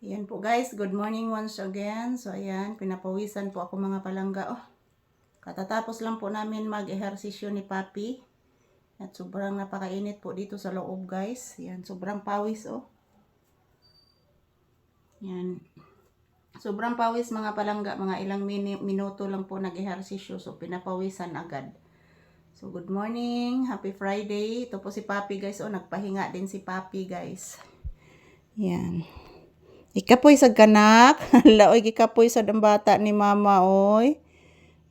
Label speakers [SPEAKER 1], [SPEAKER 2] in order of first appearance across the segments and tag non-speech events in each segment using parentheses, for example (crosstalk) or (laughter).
[SPEAKER 1] Yan po guys, good morning once again. So ayan, pinapawisan po ako mga palangga. Oh, katatapos lang po namin mag-ehersisyo ni Papi. At sobrang napakainit po dito sa loob guys. Yan, sobrang pawis oh. Yan. Sobrang pawis mga palangga, mga ilang mini- minuto lang po nag-ehersisyo. So pinapawisan agad. So good morning, happy Friday. Ito po si Papi guys. Oh, nagpahinga din si Papi guys. Yan. Ikapoy sa ganak. (laughs) Laoy, ikapoy sa dambata ni mama, oy.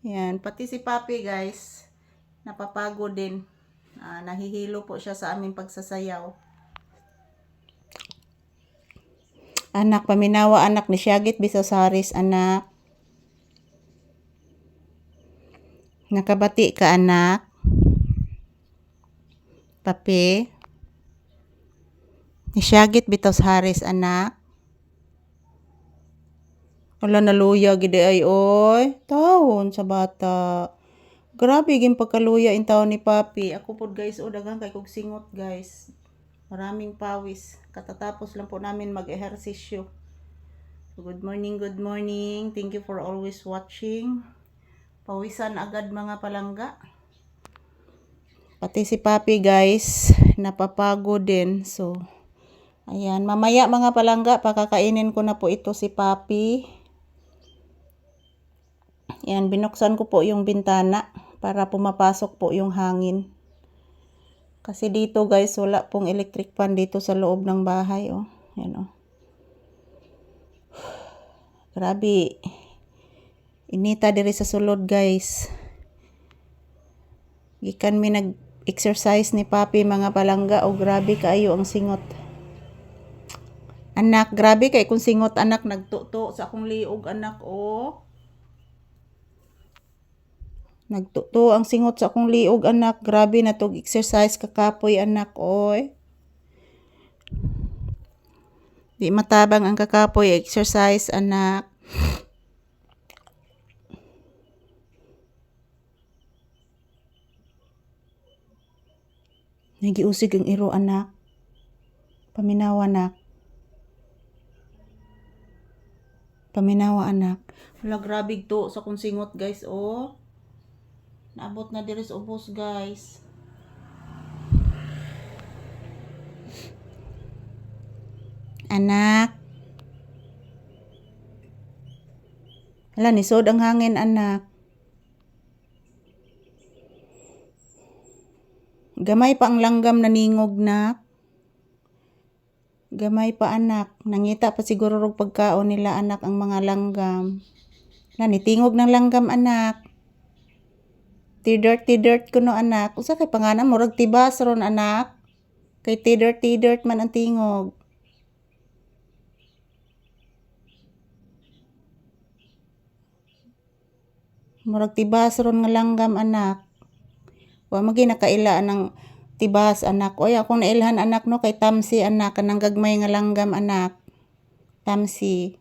[SPEAKER 1] Yan. Pati si Papi, guys. Napapagod din. Ah, nahihilo po siya sa aming pagsasayaw. Anak, paminawa anak ni Shagit Bisasaris, anak. Nakabati ka, anak. Papi. Ni Shagit Bitos Haris, anak. Wala naluya gid ay oy. Taon sa bata. Grabe gin pagkaluya in taon ni Papi. Ako pod guys, o daghang kay kog singot guys. Maraming pawis. Katatapos lang po namin mag-ehersisyo. So, good morning, good morning. Thank you for always watching. Pawisan agad mga palangga. Pati si Papi guys, napapagod din. So, ayan. Mamaya mga palangga, pakakainin ko na po ito si Papi. Yan, binuksan ko po yung bintana para pumapasok po yung hangin. Kasi dito guys, wala pong electric fan dito sa loob ng bahay. Oh. Yan oh. Grabe. Inita diri sa sulod guys. Gikan mi nag-exercise ni Papi mga palangga. O grabe kaayo ang singot. Anak, grabe kay kung singot anak nagtuto sa akong liog anak oh. Nagtuto ang singot sa akong liog anak. Grabe na tog exercise kakapoy anak oy. Di matabang ang kakapoy exercise anak. Nagiusig ang iro anak. Paminawa anak. Paminawa anak. Wala grabe to sa kong singot guys oh. Naabot na diri ubos, guys. Anak. Hala, nisod ang hangin, anak. Gamay pa ang langgam na ningog na. Gamay pa anak. Nangita pa siguro rog pagkaon nila anak ang mga langgam. Na, nitingog ng langgam anak. T-dirt, T-dirt ko no anak. Usa kay panganan mo, rag tibas ron anak. Kay T-dirt, T-dirt man ang tingog. Murag tibas ron nga langgam anak. Wa magi nakaila ng tibas anak. Oy, akong nailhan anak no kay Tamsi anak. Kanang gagmay nga langgam anak. Tamsi.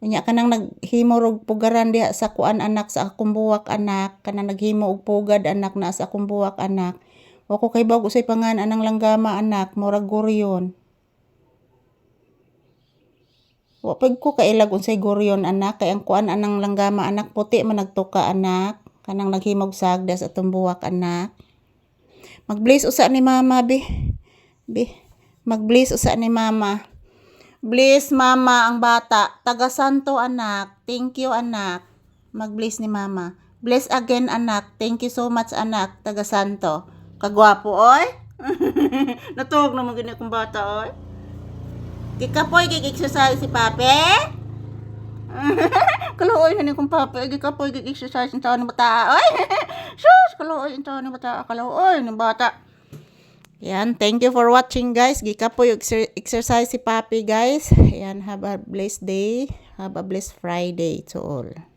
[SPEAKER 1] Unya kanang naghimo og pugaran diha sa kuan anak sa akong buwak anak kanang naghimo og pugad anak na sa akong buwak anak. Wa ko kay bawg usay pangan anang langgama anak murag goryon. Wa pag ko kailag unsay goryon anak kay ang kuan anang langgama anak puti man nagtuka anak kanang naghimog sagda sa atong buwak anak. Mag-bless usa ni mama be. Be. Mag-bless usa ni mama. Bless mama ang bata. Taga Santo anak. Thank you anak. Mag-bless ni mama. Bless again anak. Thank you so much anak. Taga Santo. Kagwapo oy. (laughs) Natuog naman ganyan kong bata oy. Gikapoy gig-exercise si pape. (laughs) kaluoy na ni kong pape. Gikapoy gig-exercise ng taon ng bata oy. (laughs) Sus, kaluoy ng taon ng bata. Kaluoy ng bata. Yan, thank you for watching guys. Gika po yung exer- exercise si Papi guys. Yan, have a blessed day. Have a blessed Friday to all.